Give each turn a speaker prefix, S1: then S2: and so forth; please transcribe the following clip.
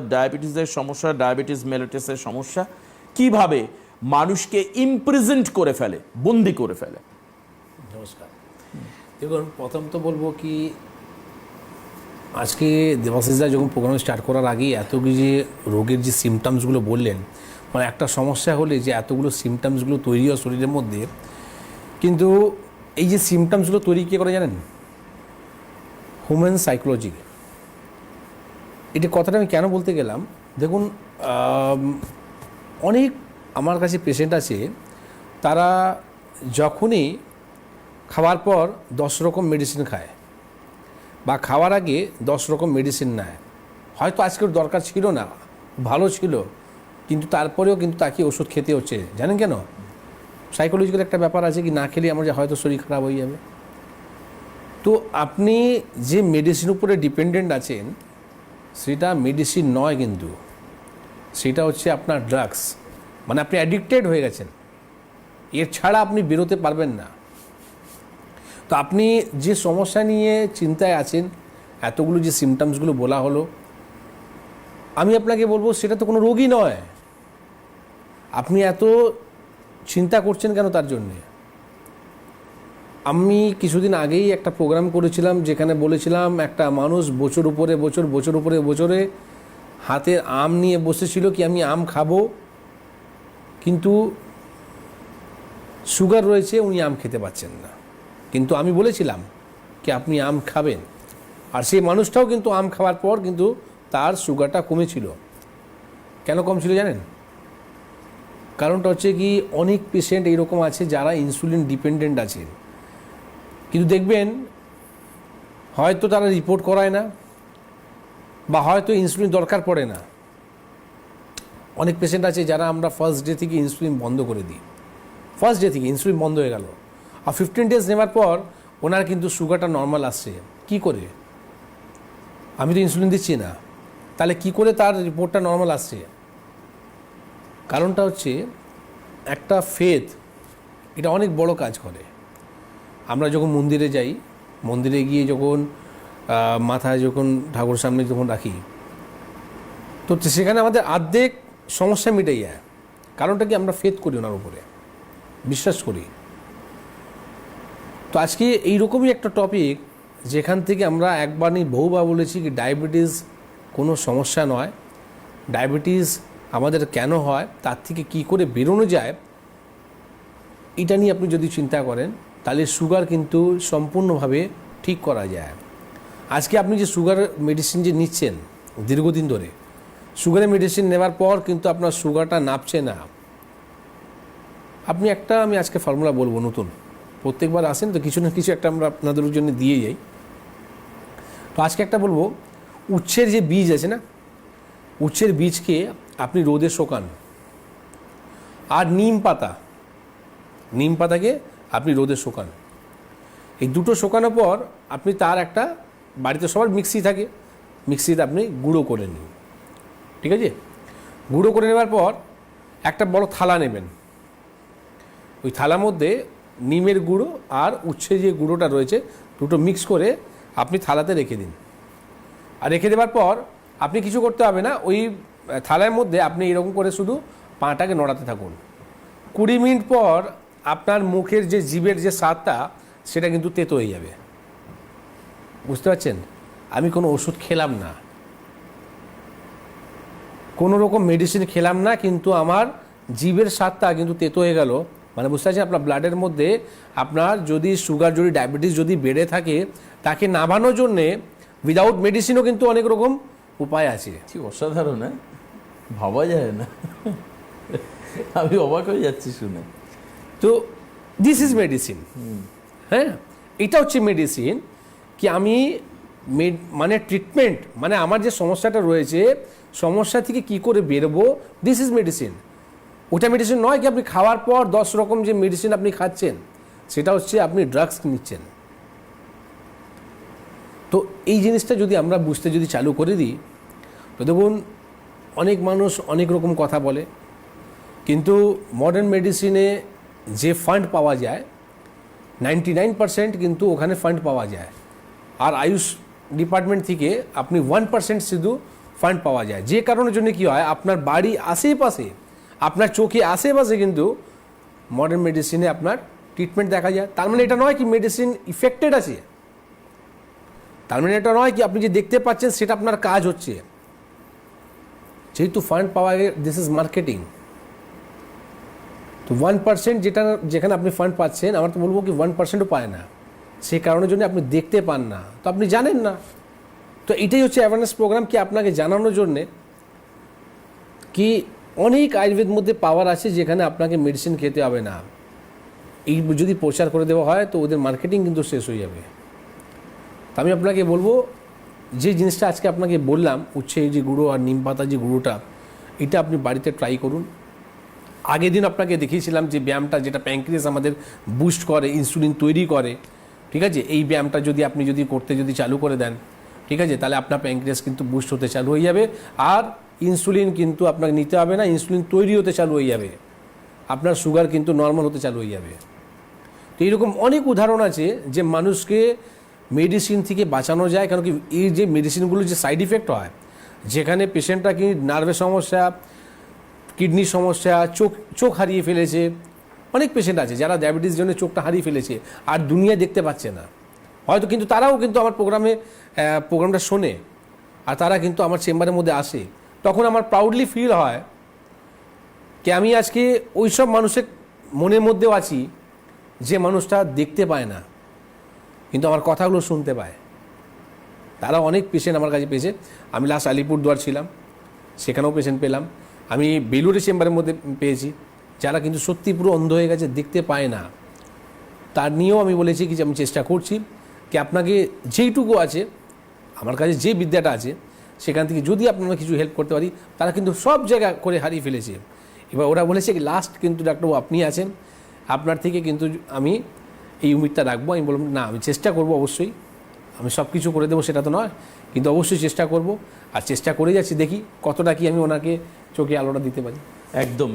S1: ডায়াবেটিসের সমস্যা, ডায়াবেটিস মেলিটাসের সমস্যা, কীভাবে মানুষকে ইমপ্রেজেন্ট করে ফেলে, বন্দি করে ফেলে?
S2: নমস্কার। দেখুন, প্রথম তো বলব কি, আজকে দেবাশিসদা যখন প্রোগ্রাম স্টার্ট করার আগে এত যে রোগের যে সিমটামসগুলো বললেন মানে একটা সমস্যা হলে যে এতগুলো সিমটামসগুলো তৈরি হয় শরীরের মধ্যে, কিন্তু এই যে সিমটামসগুলো তৈরি কে করে জানেন? হিউম্যান সাইকোলজি এটা কথাটা আমি কেন বলতে গেলাম? দেখুন অনেক আমার কাছে পেশেন্ট আছে, তারা যখনই খাওয়ার পর দশ রকম মেডিসিন খায় বা খাওয়ার আগে দশ রকম মেডিসিন নেয়। হয়তো আজকের দরকার ছিল না, ভালো ছিল, কিন্তু তারপরেও কিন্তু তাকে ওষুধ খেতে হচ্ছে। জানেন কেন? সাইকোলজিক্যাল একটা ব্যাপার আছে কি, না খেলে আমার যে হয়তো শরীর খারাপ হয়ে যাবে। তো আপনি যে মেডিসিন উপরে ডিপেন্ডেন্ট আছেন সেটা মেডিসিন নয় কিন্তু। সেটা হচ্ছে আপনার ড্রাগস মানে আপনি অ্যাডিক্টেড হয়ে গেছেন। এর ছাড়া আপনি বেরোতে পারবেন না। তো আপনি যে সমস্যা নিয়ে চিন্তায় আছেন, এতগুলো যে সিমটামসগুলো বলা হলো, আমি আপনাকে বলব সেটা তো কোনো রোগই নয়। আপনি এত চিন্তা করছেন কেন তার জন্যে? আমি কিছুদিন আগেই একটা প্রোগ্রাম করেছিলাম যেখানে বলেছিলাম একটা মানুষ বছর উপরে বছর বছর উপরে বছরে হাতে আম নিয়ে বসেছিল কি আমি আম খাব? কিন্তু সুগার রয়েছে, উনি আম খেতে পাচ্ছেন না। কিন্তু আমি বলেছিলাম কি আপনি আম খাবেন। আর সেই মানুষটাও কিন্তু আম খাওয়ার পর কিন্তু তার সুগারটা কমেছিল। কেন কম ছিল জানেন? কারণটা হচ্ছে কি অনেক পেশেন্ট এইরকম আছে যারা ইনসুলিন ডিপেন্ডেন্ট আছে। কিন্তু দেখবেন, হয়তো তারা রিপোর্ট করায় না, বা হয়তো ইনসুলিন দরকার পড়ে না। অনেক পেশেন্ট আছে যারা আমরা ফার্স্ট ডে থেকে ইনসুলিন বন্ধ করে দিই। ফার্স্ট ডে থেকে ইনসুলিন বন্ধ হয়ে গেল। আর ফিফটিন ডেজ নেওয়ার পর ওনার কিন্তু সুগারটা নর্মাল আসছে। কি করে? আমি তো ইনসুলিন দিচ্ছি না। তাহলে কি করে তার রিপোর্টটা নর্মাল আসছে? কারণটা হচ্ছে একটা ফেথ এটা অনেক বড় কাজ করে। আমরা যখন মন্দিরে যাই, মন্দিরে গিয়ে যখন মাথায় যখন ঠাকুর সামনে যখন রাখি, তো সেখানে আমাদের আর্ধেক সমস্যা মিটে যায়। কারণটা কি আমরা ফেদ করি ওনার উপরে, বিশ্বাস করি। তো আজকে এইরকমই একটা টপিক যেখান থেকে আমরা একবার নিয়ে বহুবার বলেছি কি ডায়াবেটিস কোনো সমস্যা নয়। ডায়াবেটিস আমাদের কেন হয়, তার থেকে কি করে বেরোনো যায়, এটা নিয়ে আপনি যদি চিন্তা করেন তাহলে সুগার কিন্তু সম্পূর্ণভাবে ঠিক করা যায়। আজকে আপনি যে সুগার মেডিসিন যে নিচ্ছেন দীর্ঘদিন ধরে, সুগারের মেডিসিন নেওয়ার পর কিন্তু আপনার সুগারটা নাপছে না। আপনি একটা আমি আজকে ফর্মুলা বলব নতুন। প্রত্যেকবার আসেন তো কিছু না কিছু একটা আমরা আপনাদের জন্য দিয়ে যাই। তো আজকে একটা বলব, উচ্ছের যে বীজ আছে না, উচ্ছের বীজকে আপনি রোদে শোকান। আর নিম পাতা, নিম পাতাকে আপনি রোদে শোকান। এই দুটো শোকানোর পর আপনি তার একটা বাড়িতে সবার মিক্সি থাকে, মিক্সিতে আপনি গুঁড়ো করে নিন। ঠিক আছে? গুঁড়ো করে নেওয়ার পর একটা বড় থালা নেবেন। ওই থালার মধ্যে নিমের গুঁড়ো আর উচ্ছে যে গুঁড়োটা রয়েছে, দুটো মিক্স করে আপনি থালাতে রেখে দিন। আর রেখে দেওয়ার পর আপনি কিছু করতে হবে না, ওই থালার মধ্যে আপনি এরকম করে শুধু পাটাকে নড়াতে থাকুন। কুড়ি মিনিট পর আপনার মুখের যে জীবের যে স্বাদটা, সেটা কিন্তু তেতো হয়ে যাবে। বুঝতে পারছেন? আমি কোনো ওষুধ খেলাম না। কোনো রকম মেডিসিন খেলাম না, কিন্তু আমার জীবের স্বাদটা কিন্তু তেতো হয়ে গেল। মানে বুঝতে পারছেন? আপনার ব্লাডের মধ্যে আপনার যদি সুগার যদি ডায়াবেটিস যদি বেড়ে থাকে, তাকে নামানোর জন্যে উইদাউট মেডিসিনও কিন্তু অনেক রকম উপায় আছে।
S1: কি অসাধারণ হ্যাঁ? ভাবা যায় না। আমি অবাক হয়ে যাচ্ছি শুনে।
S2: তো দিস ইজ মেডিসিন হ্যাঁ? এটা হচ্ছে মেডিসিন কি আমি মানে ট্রিটমেন্ট মানে আমার যে সমস্যাটা রয়েছে, সমস্যা থেকে কি করে বেরোবো দিস ইজ মেডিসিন ওটা মেডিসিন নয় কি আপনি খাওয়ার পর দশ রকম যে মেডিসিন আপনি খাচ্ছেন, সেটা হচ্ছে আপনি ড্রাগস নিচ্ছেন। তো এই জিনিসটা যদি আমরা বুঝতে যদি চালু করে দিই, তো দেখুন, অনেক মানুষ অনেক রকম কথা বলে, কিন্তু মডার্ন মেডিসিনে যে ফান্ড পাওয়া যায় নাইনটি নাইন পার্সেন্ট কিন্তু ওখানে ফান্ড পাওয়া যায়। আর আয়ুষ ডিপার্টমেন্ট থেকে আপনি ওয়ান পার্সেন্ট শুধু ফান্ড পাওয়া যায়। যে কারণের জন্য কি হয়, আপনার বাড়ি আশেপাশে, আপনার চোখে আশেপাশে কিন্তু মডার্ন মেডিসিনে আপনার ট্রিটমেন্ট দেখা যায়। তার মানে এটা নয় কি মেডিসিন ইফেক্টেড আছে। তার মানে এটা নয় কি আপনি যে দেখতে পাচ্ছেন সেটা আপনার কাজ হচ্ছে। যেহেতু ফান্ড পাওয়া দিস ইজ মার্কেটিং তো ওয়ান পার্সেন্ট যেটা যেখানে আপনি ফান্ড পাচ্ছেন, আমার তো বলব কি ওয়ান পার্সেন্টও পায় না। সেই কারণের জন্য আপনি দেখতে পান না। তো আপনি জানেন না। তো এটাই হচ্ছে অ্যাওয়ারনেস প্রোগ্রাম কি আপনাকে জানানোর জন্যে কি অনেক আয়ুর্বেদ মধ্যে পাওয়ার আছে যেখানে আপনাকে মেডিসিন খেতে হবে না। এই যদি প্রচার করে দেওয়া হয় তো ওদের মার্কেটিং কিন্তু শেষ হয়ে যাবে। তা আমি আপনাকে বলব, যে জিনিসটা আজকে আপনাকে বললাম, উচ্ছে যে গুঁড়ো আর নিম পাতা যে গুঁড়োটা, এটা আপনি বাড়িতে ট্রাই করুন। আগের দিন আপনাকে দেখিয়েছিলাম যে ব্যায়ামটা যেটা প্যাঙ্ক্রিয়াস আমাদের বুস্ট করে ইনসুলিন তৈরি করে, ঠিক আছে? এই ব্যায়ামটা যদি আপনি যদি করতে যদি চালু করে দেন, ঠিক আছে? তাহলে আপনার প্যাঙ্ক্রিয়াস কিন্তু বুস্ট হতে চালু হয়ে যাবে। আর ইনসুলিন কিন্তু আপনাকে নিতে হবে না ইনসুলিন তৈরি হতে চালু হয়ে যাবে। আপনার সুগার কিন্তু নর্মাল হতে চালু হয়ে যাবে। তো এইরকম অনেক উদাহরণ আছে যে মানুষকে মেডিসিন থেকে বাঁচানো যায় কারণ কি এই যে মেডিসিনগুলো যে সাইড ইফেক্ট হয়, যেখানে পেশেন্টটা কি নার্ভের সমস্যা কিডনির সমস্যা, চোখ চোখ হারিয়ে ফেলেছে, অনেক পেশেন্ট আছে যারা ডায়াবেটিস জন্য চোখটা হারিয়ে ফেলেছে আর দুনিয়া দেখতে পাচ্ছে না। হয়তো কিন্তু তারাও কিন্তু আমার প্রোগ্রামে প্রোগ্রামটা শোনে আর তারা কিন্তু আমার চেম্বারের মধ্যে আসে। তখন আমার প্রাউডলি ফিল হয় কি আমি আজকে ওই সব মানুষের মনের মধ্যেও আছি যে মানুষটা দেখতে পায় না, কিন্তু আমার কথাগুলো শুনতে পায়। তারা অনেক পেশেন্ট আমার কাছে পেয়েছে। আমি লাস্ট আলিপুরদুয়ার ছিলাম, সেখানেও পেশেন্ট পেলাম। আমি বেলুড়ে চেম্বারের মধ্যে পেয়েছি, যারা কিন্তু সত্যি পুরো অন্ধ হয়ে গেছে, দেখতে পায় না। তার নিয়েও আমি বলেছি কি যে আমি চেষ্টা করছি কি আপনাকে যেইটুকু আছে, আমার কাছে যে বিদ্যাটা আছে, সেখান থেকে যদি আপনারা কিছু হেল্প করতে পারি, তারা কিন্তু সব জায়গা করে হারিয়ে ফেলেছে। এবার ওরা বলেছে কি লাস্ট কিন্তু ডাক্তারবাবু আপনি আছেন, আপনার থেকে কিন্তু আমি এই উমিদটা রাখব। আমি বললাম, না, আমি চেষ্টা করব অবশ্যই। আমি সব কিছু করে দেবো, সেটা তো নয়, কিন্তু অবশ্যই চেষ্টা করব। আর চেষ্টা করে যাচ্ছি, দেখি কতটা কি আমি ওনাকে চোখে আলোটা দিতে পারি।
S1: একদম।